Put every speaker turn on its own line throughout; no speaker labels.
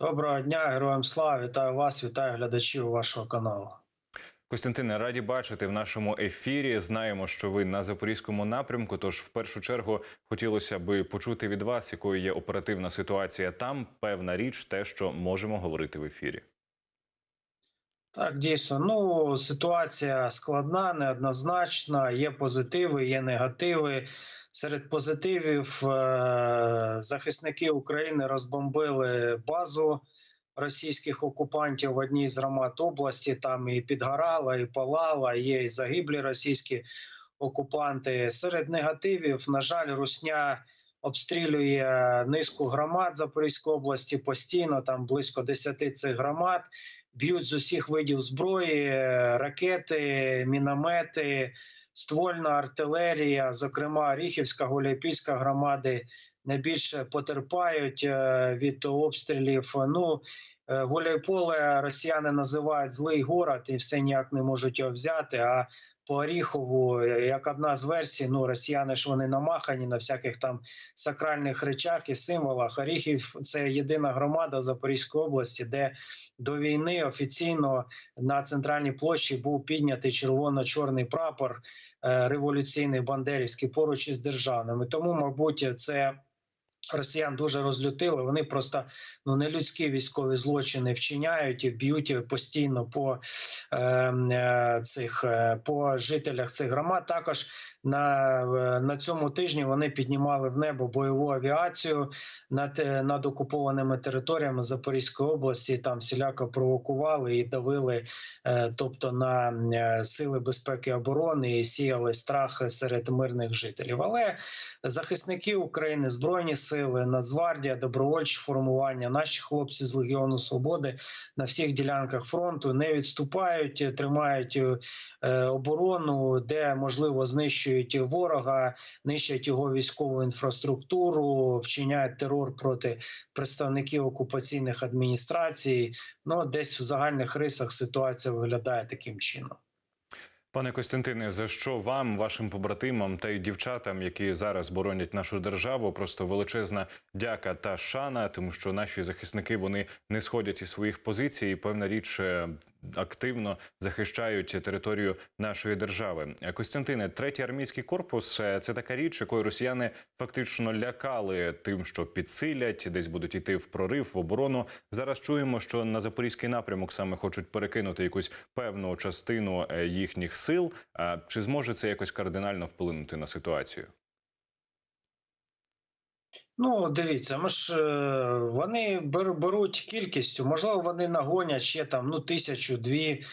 Доброго дня, героям слава! Вітаю вас, вітаю глядачів вашого каналу.
Костянтине, раді бачити в нашому ефірі. Знаємо, що ви на запорізькому напрямку. Тож, в першу чергу, хотілося би почути від вас, якою є оперативна ситуація там. Певна річ, те, що можемо говорити в ефірі.
Так, дійсно, ну ситуація складна, неоднозначна. Є позитиви, є негативи. Серед позитивів е- захисники України розбомбили базу російських окупантів в одній з громад області. Там і підгорала, і палала, є і загиблі російські окупанти. Серед негативів, на жаль, Русня обстрілює низку громад Запорізької області постійно. Там близько 10 цих громад. Б'ють з усіх видів зброї, ракети, міномети, ствольна артилерія, зокрема Ріхівська, Гуляйпільська громади найбільше потерпають е, від обстрілів. Ну е, Гуляйполе росіяни називають злий город і все ніяк не можуть його взяти. А по Оріхову, як одна з версій, ну росіяни ж вони намахані на всяких там сакральних речах і символах. Оріхів це єдина громада Запорізької області, де до війни офіційно на центральній площі був піднятий червоно-чорний прапор е, революційний бандерівський поруч із державними. Тому, мабуть, це. Росіян дуже розлютили. Вони просто ну нелюдські військові злочини вчиняють і б'ють постійно по е, е, цих е, по жителях цих громад. Також на, на цьому тижні вони піднімали в небо бойову авіацію над, е, над окупованими територіями Запорізької області. Там всіляко провокували і давили, е, тобто на е, сили безпеки оборони і сіяли страх серед мирних жителів. Але захисники України, збройні сили, Нацгвардія, добровольчі формування, наші хлопці з Легіону Свободи на всіх ділянках фронту не відступають, тримають е, оборону, де можливо знищують ворога, нищать його військову інфраструктуру, вчиняють терор проти представників окупаційних адміністрацій. Ну десь в загальних рисах ситуація виглядає таким чином.
Пане Костянтине, за що вам, вашим побратимам та й дівчатам, які зараз боронять нашу державу, просто величезна дяка та шана, тому що наші захисники вони не сходять із своїх позицій. і, Певна річ е, активно захищають територію нашої держави. Костянтине, третій армійський корпус е, це така річ, якою росіяни фактично лякали тим, що підсилять, десь будуть йти в прорив в оборону. Зараз чуємо, що на запорізький напрямок саме хочуть перекинути якусь певну частину е, їхніх сил. А Чи зможе це якось кардинально вплинути на ситуацію?
Ну, дивіться, ми ж е, вони бер- беруть кількістю. Можливо, вони нагонять ще там ну тисячу-дві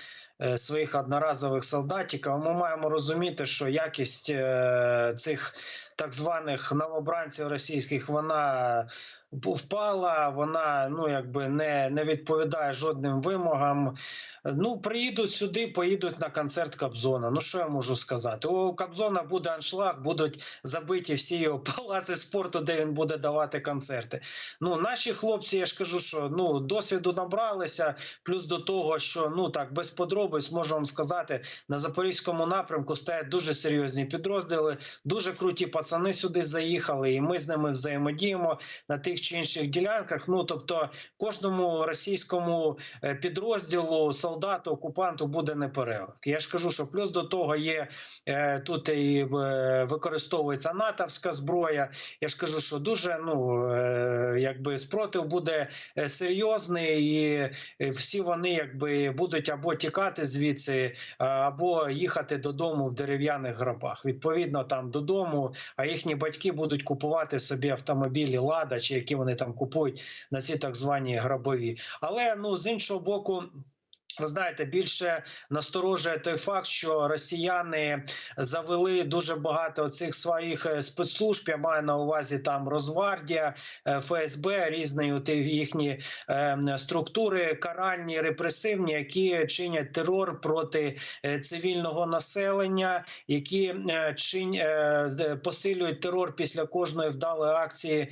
е, своїх одноразових солдатів. Ми маємо розуміти, що якість е, цих так званих новобранців російських вона впала. Вона ну якби не, не відповідає жодним вимогам. Ну, приїдуть сюди, поїдуть на концерт Кобзона. Ну що я можу сказати? У Кобзона буде аншлаг, будуть забиті всі його палаци спорту, де він буде давати концерти. Ну, наші хлопці, я ж кажу, що ну досвіду набралися. Плюс до того, що ну так без подробиць можу вам сказати, на запорізькому напрямку стоять дуже серйозні підрозділи, дуже круті пацани сюди заїхали, і ми з ними взаємодіємо на тих чи інших ділянках. Ну тобто, кожному російському е, підрозділу, солдату, окупанту буде непереливки. Я ж кажу, що плюс до того є е, тут і е, використовується натовська зброя. Я ж кажу, що дуже ну якби спротив буде серйозний, і всі вони якби будуть або тікати звідси, або їхати додому в дерев'яних гробах. Відповідно, там додому, а їхні батьки будуть купувати собі автомобілі Лада, чи які вони там купують на ці так звані грабові. Але ну з іншого боку. Ви знаєте, більше насторожує той факт, що росіяни завели дуже багато цих своїх е, спецслужб. Я маю на увазі там Росгвардія, е, ФСБ, різні їхні е, структури, каральні, репресивні, які чинять терор проти е, цивільного населення, які чин, е, посилюють терор після кожної вдалої акції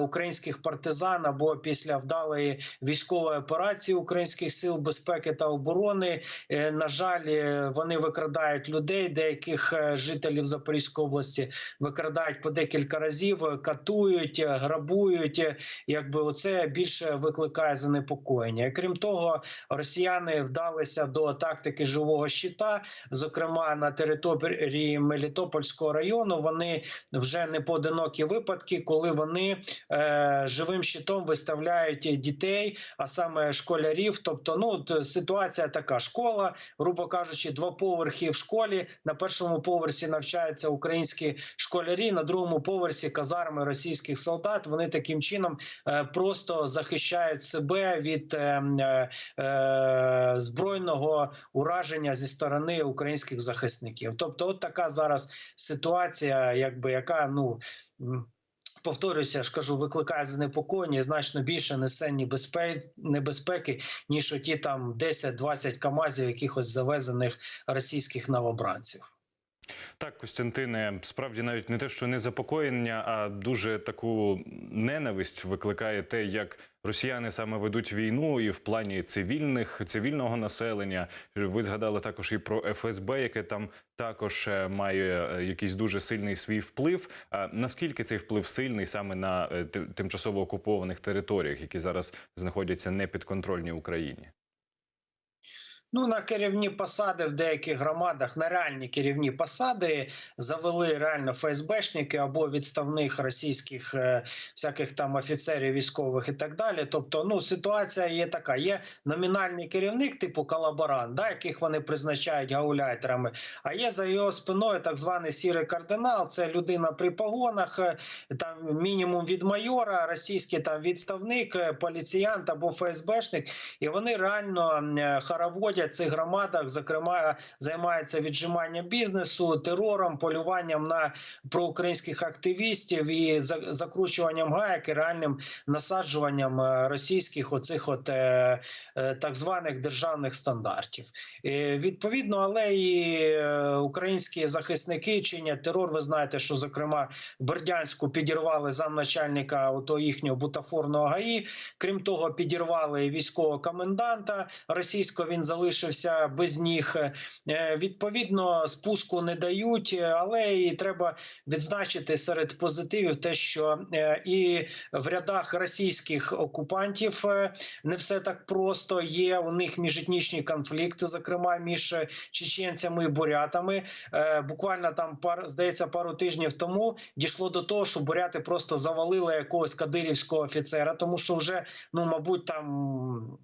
українських партизан або після вдалої військової операції українських сил безпеки та оборони. Е, На жаль, е, вони викрадають людей, деяких е, жителів Запорізької області викрадають по декілька разів, катують, грабують. Якби оце більше викликає занепокоєння. Крім того, росіяни вдалися до тактики живого щита, зокрема на території Мелітопольського району. Вони вже не поодинокі випадки, коли вони е, живим щитом виставляють дітей, а саме школярів. Тобто, ну от ситуація така: школа, грубо кажучи, два поверхи в школі. На першому поверсі навчаються українські школярі, на другому поверсі казарми російських солдат. Вони таким чином е, просто захищають себе від е, е, збройного ураження зі сторони українських захисників. Тобто, от така зараз ситуація, якби яка ну. Повторюся, ж кажу, викликає занепокоєння значно більше несе небезпеки ніж оті там 10-20 камазів якихось завезених російських новобранців.
Так, Костянтине, справді навіть не те, що не запокоєння, а дуже таку ненависть викликає те, як росіяни саме ведуть війну, і в плані цивільних цивільного населення. Ви згадали також і про ФСБ, яке там також е, має е, якийсь дуже сильний свій вплив. А наскільки цей вплив сильний саме на е, тимчасово окупованих територіях, які зараз знаходяться непідконтрольні Україні?
Ну, на керівні посади в деяких громадах, на реальні керівні посади завели реально ФСБшники або відставних російських е, всяких там офіцерів військових і так далі. Тобто, ну ситуація є така: є номінальний керівник, типу колаборант, да, яких вони призначають гауляйтерами. А є за його спиною так званий сірий кардинал. Це людина при погонах, е, там мінімум від майора, російський там відставник, е, поліціянт або ФСБшник, і вони реально е, хороводять в цих громадах, зокрема, займаються віджиманням бізнесу, терором, полюванням на проукраїнських активістів і за- закручуванням гаек і реальним насаджуванням е, російських оцих от е, е, так званих державних стандартів. Відповідно, але і українські захисники чинять терор. Ви знаєте, що зокрема Бердянську підірвали замначальника ото їхнього бутафорного ГАІ. Крім того, підірвали військового коменданта російського. Він залишився без ніг. Е, Відповідно, спуску не дають, але і треба відзначити серед позитивів те, що е, і в рядах російських окупантів е, не все так просто. Є у них міжетнічні конфлікти, зокрема між чеченцями і бурятами. Буквально там пар здається пару тижнів тому дійшло до того, що буряти просто завалили якогось кадирівського офіцера, тому що вже ну мабуть там.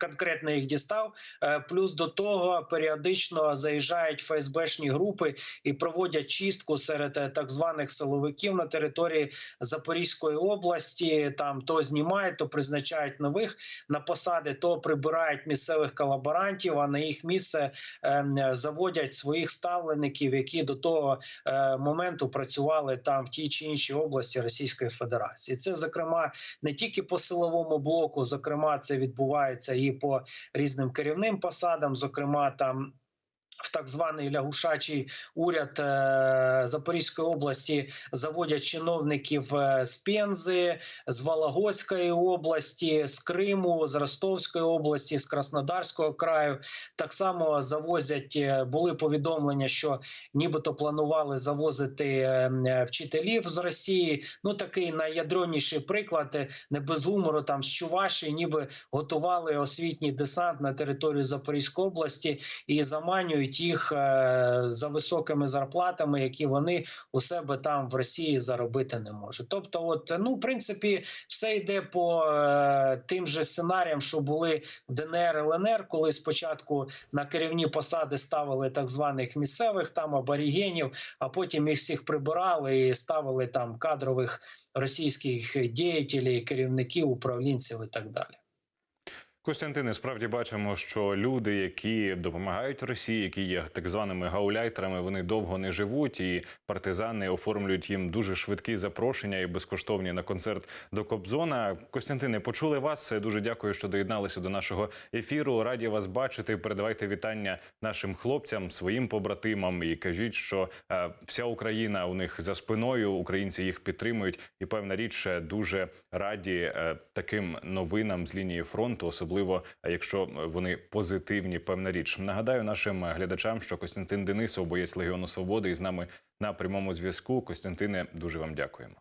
Конкретно їх дістав, Е, плюс до того періодично заїжджають ФСБшні групи і проводять чистку серед е, так званих силовиків на території Запорізької області. Там то знімають, то призначають нових на посади, то прибирають місцевих колаборантів. А на їх місце е, заводять своїх ставлеників, які до того е, моменту працювали там в тій чи іншій області Російської Федерації. Це зокрема не тільки по силовому блоку, зокрема, це відбувається і по різним керівним посадам, зокрема там. В так званий лягушачий уряд е, Запорізької області заводять чиновників е, з Пензи, з Вологодської області, з Криму, з Ростовської області, з Краснодарського краю. Так само завозять е, були повідомлення, що нібито планували завозити вчителів з Росії. Ну такий найядроніший приклад, не без гумору, там з Чувашії, ніби готували освітній десант на територію Запорізької області і заманюють їх е, за високими зарплатами, які вони у себе там в Росії заробити не можуть. Тобто, от ну в принципі, все йде по е, тим же сценаріям, що були в ДНР ЛНР, коли спочатку на керівні посади ставили так званих місцевих там аборігенів, а потім їх всіх прибирали і ставили там кадрових російських діятелів, керівників, управлінців і так далі.
Костянтине, справді бачимо, що люди, які допомагають Росії, які є так званими гауляйтерами, вони довго не живуть, і партизани оформлюють їм дуже швидкі запрошення і безкоштовні на концерт до Кобзона. Костянтине, почули вас. Дуже дякую, що доєдналися до нашого ефіру. Раді вас бачити. Передавайте вітання нашим хлопцям, своїм побратимам і кажіть, що е, вся Україна у них за спиною. Українці їх підтримують, і певна річ е, дуже раді е, таким новинам з лінії фронту, особливо. Особливо е, якщо вони позитивні. Певна річ. Нагадаю нашим глядачам, що Костянтин Денисов, боєць Легіону Свободи, і з нами на прямому зв'язку. Костянтине, дуже вам дякуємо.